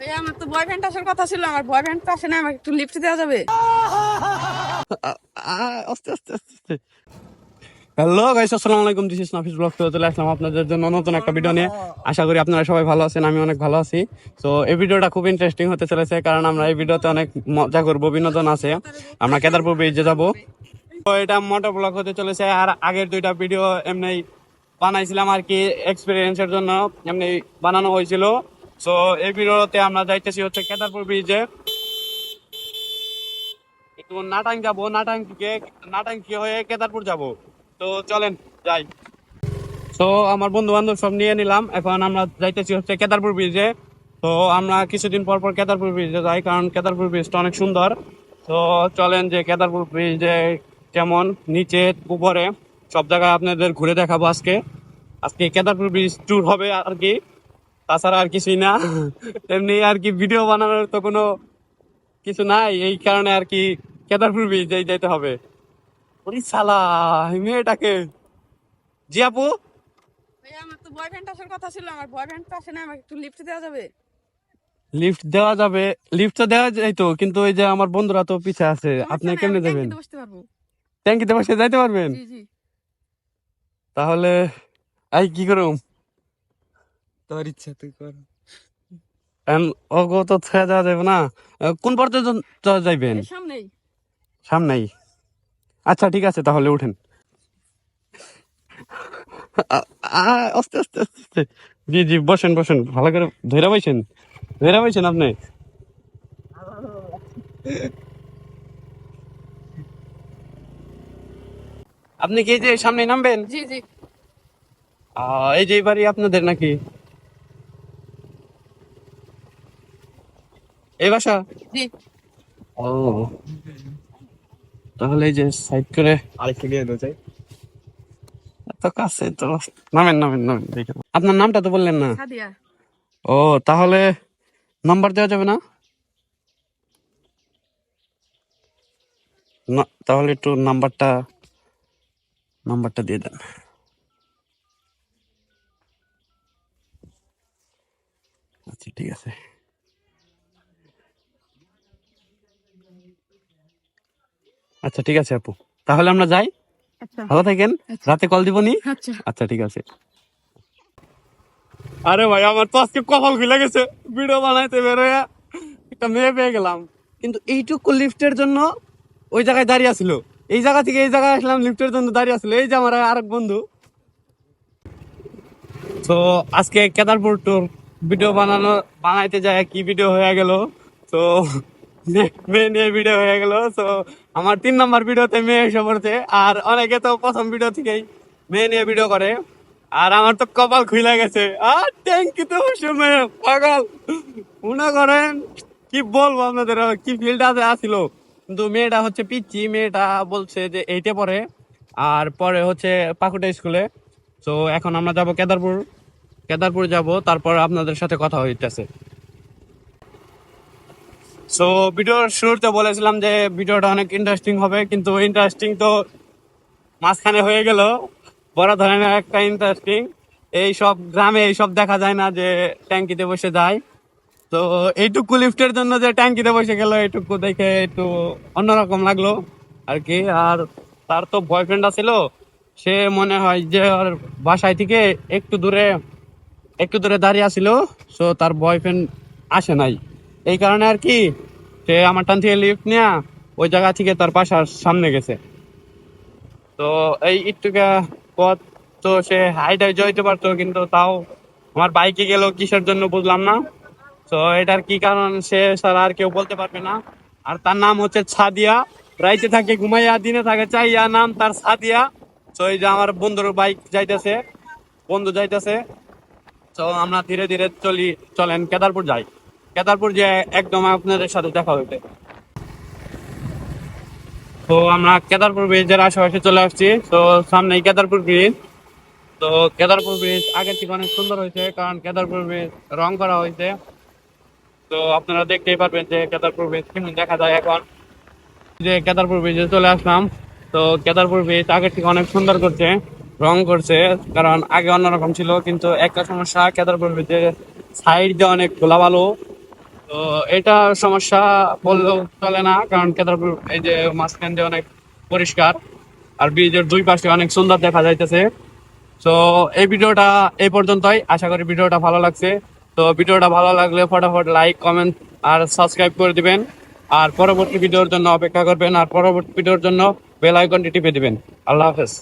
আমার তো বয়ফ্রেন্ড আসার কথা ছিল, আমার বয়ফ্রেন্ড তো আসে না, আমাকে একটু লিফট দেওয়া যাবে। আস্তে আস্তে আস্তে হ্যালো গাইস আসসালামু আলাইকুম দিস ইজ নাফিস ব্লগ চলে আসলাম আপনাদের জন্য নতুন একটা ভিডিও নিয়ে। আশা করি আপনারা সবাই ভালো আছেন, আমি অনেক ভালো আছি। তো এই ভিডিওটা খুব ইন্টারেস্টিং হতে চলেছে, কারণ আমরা এই ভিডিওতে অনেক মজা করব, বিনোদন আছে। আমরা কেদারপুর ব্রিজে যাব। তো এটা মোটর ব্লগ হতে চলেছে, আর আগের দুইটা ভিডিও এমনি বানাইছিলাম আর কি এক্সপিরিয়েন্সের জন্য এমনি বানানো হয়েছিল। তো এই ভিডিওতে আমরা যাইতেছি হচ্ছে কেদারপুর ব্রিজে একটু নাটাং যাব নাটাং থেকে নাটাঙ্কি হয়ে কেদারপুর যাব। তো চলেন, যাই। তো আমার বন্ধু বান্ধব সব নিয়ে নিলাম। এখন আমরা যাইতেছি হচ্ছে কেদারপুর ব্রিজে তো আমরা কিছুদিন পর পর কেদারপুর ব্রিজে যাই, কারণ কেদারপুর ব্রিজটা অনেক সুন্দর। তো চলেন যে কেদারপুর ব্রিজে কেমন, নিচে, উপরে, সব জায়গায় আপনাদের ঘুরে দেখাবো আজকে। আজকে কেদারপুর ব্রিজ ট্যুর হবে আর কি। তাছাড়া আর কিছুই না। এমনি আর কি ভিডিও বানানোর তো কোনো কিছু নাই। এই কারণে আর কি কেদারপুর ব্রিজ যাইতে হবে। ওরে শালা মেয়েটাকে। জি আপু? আমার তো বয়ফ্রেন্ড আসার কথা ছিল। আমার বয়ফ্রেন্ড তো আসে না আমাকে একটু লিফট দেওয়া যাবে? লিফট দেওয়া যাবে। লিফট তো দেওয়া যাইতো কিন্তু ওই যে আমার বন্ধুরা তো পিছে আছে। আপনি কেমনে যাবেন? ট্যাঙ্কিতে বসে যাইতে পারবেন? তাহলে আই কি করুম? তোর ইচ্ছা তুই কর। তো ছেড়ে যাওয়া যাবে না। কোন পর্যন্ত যাইবেন? সামনেই। সামনেই? আচ্ছা ঠিক আছে তাহলে উঠেন। আস্তে আস্তে আস্তে জি জি বসেন বসেন। ভালো করে ধরে বসেন ধরে বসেন আপনি? আপনি কি এই যে সামনে নামবেন? জি জি। এই যে বাড়ি আপনাদের নাকি? এই বাসা? ও। তাহলে এই যে সাইড করে আরেকটু দো চাই। কাছে তো। নামেন নামেন নামেন দেখে আপনার নামটা তো বললেন না। ও তাহলে নাম্বার দেওয়া যাবে না? না তাহলে একটু নাম্বারটা নাম্বারটা দিয়ে দেন। আচ্ছা ঠিক আছে। আচ্ছা ঠিক আছে আপু। তাহলে আমরা যাই। আচ্ছা। ভালো থাকেন। রাতে কল দিবনি আচ্ছা। আচ্ছা ঠিক আছে। আরে ভাই আমার তো আজকে কপাল খুলে গেছে। ভিডিও বানাইতে বেরোয় একটা মেয়ে পেয়ে গেলাম। কিন্তু এইটুকু লিফটের জন্য ওই জায়গায় দাঁড়িয়ে ছিল এই জায়গা থেকে এই জায়গায় আসলাম লিফটের জন্য দাঁড়িয়ে ছিল এই যে আমার আরেক বন্ধু। তো আজকে কেদারপুর টুর ভিডিও বানানো বানাইতে যায় কি ভিডিও হয়ে গেল? তো আমার তিন ভিডিওতে মেয়ে এসে পড়ছে, আর অনেকে তো প্রথম ভিডিও থেকেই মেয়ে নিয়ে ভিডিও করে, আর আমার তো কপাল খুলে গেছে। আর ট্যাঙ্কি তো পাগল। মনে করেন, কি বলব আপনাদের, কি ফিল্ড আছে, আসিল। কিন্তু মেয়েটা হচ্ছে পিচ্ছি মেয়েটা বলছে যে এইটে পড়ে, আর পরে হচ্ছে পাকুটা স্কুলে তো এখন আমরা যাব কেদারপুর কেদারপুর যাব, তারপর আপনাদের সাথে কথা হইতেছে। সো ভিডিওর শুরুতে বলেছিলাম যে ভিডিওটা অনেক ইন্টারেস্টিং হবে, কিন্তু ইন্টারেস্টিং তো মাঝখানে হয়ে গেল। বড় ধরনের একটা ইন্টারেস্টিং এই সব গ্রামে এই সব দেখা যায় না যে ট্যাঙ্কিতে বসে যায়। তো এইটুকু লিফটের জন্য যে ট্যাঙ্কিতে বসে গেল, এইটুকু দেখে একটু অন্যরকম লাগল আর কি। আর তার তো বয়ফ্রেন্ড আছিল সে মনে হয় যে ওর বাসায় থেকে একটু দূরে একটু দূরে দাঁড়িয়ে আছিল। সো তার বয়ফ্রেন্ড আসে নাই। এই কারণে আর কি সে আমার টান থেকে লিফট নিয়ে, ওই জায়গা থেকে তার বাসার সামনে গেছে। তো এই একটুকা পথ, তো সে হাইটাই যাইতে পারতো, কিন্তু তাও আমার বাইকে গেল কিসের জন্য বুঝলাম না। তো এটার কি কারণ, সে ছাড়া আর কেউ বলতে পারবে না। আর তার নাম হচ্ছে ছাদিয়া। রাইতে থাকে, ঘুমাইয়া, দিনে থাকে চাইয়া নাম তার ছাদিয়া। তো এই যে আমার বন্ধুর বাইক যাইতেছে, বন্ধু যাইতেছে। তো আমরা ধীরে ধীরে চলি, চলেন কেদারপুর যাই। কেদারপুর যে একদম আপনাদের সাথে দেখা হইতে তো আমরা কেদারপুর ব্রিজের আশেপাশে চলে আসছি। তো সামনেই কেদারপুর ব্রিজ। তো কেদারপুর ব্রিজ আগের থেকে অনেক সুন্দর হয়েছে, কারণ কেদারপুর ব্রিজ রং করা হয়েছে। তো আপনারা দেখতেই পারবেন যে কেদারপুর ব্রিজ কেমন দেখা যায় এখন। যে কেদারপুর ব্রিজে চলে আসলাম। তো কেদারপুর ব্রিজ আগের থেকে অনেক সুন্দর করছে, রং করছে, কারণ আগে অন্যরকম ছিল, কিন্তু একটা সমস্যা, কেদারপুর ব্রিজের সাইড দিয়ে অনেক ধুলাবালু। তো এটা সমস্যা বললেও চলে না, কারণ কেদারপুর এই যে মাঝখান দিয়ে অনেক পরিষ্কার আর ব্রিজের দুই পাশে অনেক সুন্দর দেখা যাইতেছে। তো এই ভিডিওটা এই পর্যন্তই। আশা করি ভিডিওটা ভালো লাগছে। তো ভিডিওটা ভালো লাগলে ফটাফট লাইক কমেন্ট আর সাবস্ক্রাইব করে দিবেন। আর পরবর্তী ভিডিওর জন্য অপেক্ষা করবেন। আর পরবর্তী ভিডিওর জন্য বেল আইকনটি টিপে দিবেন। আল্লাহ হাফেজ।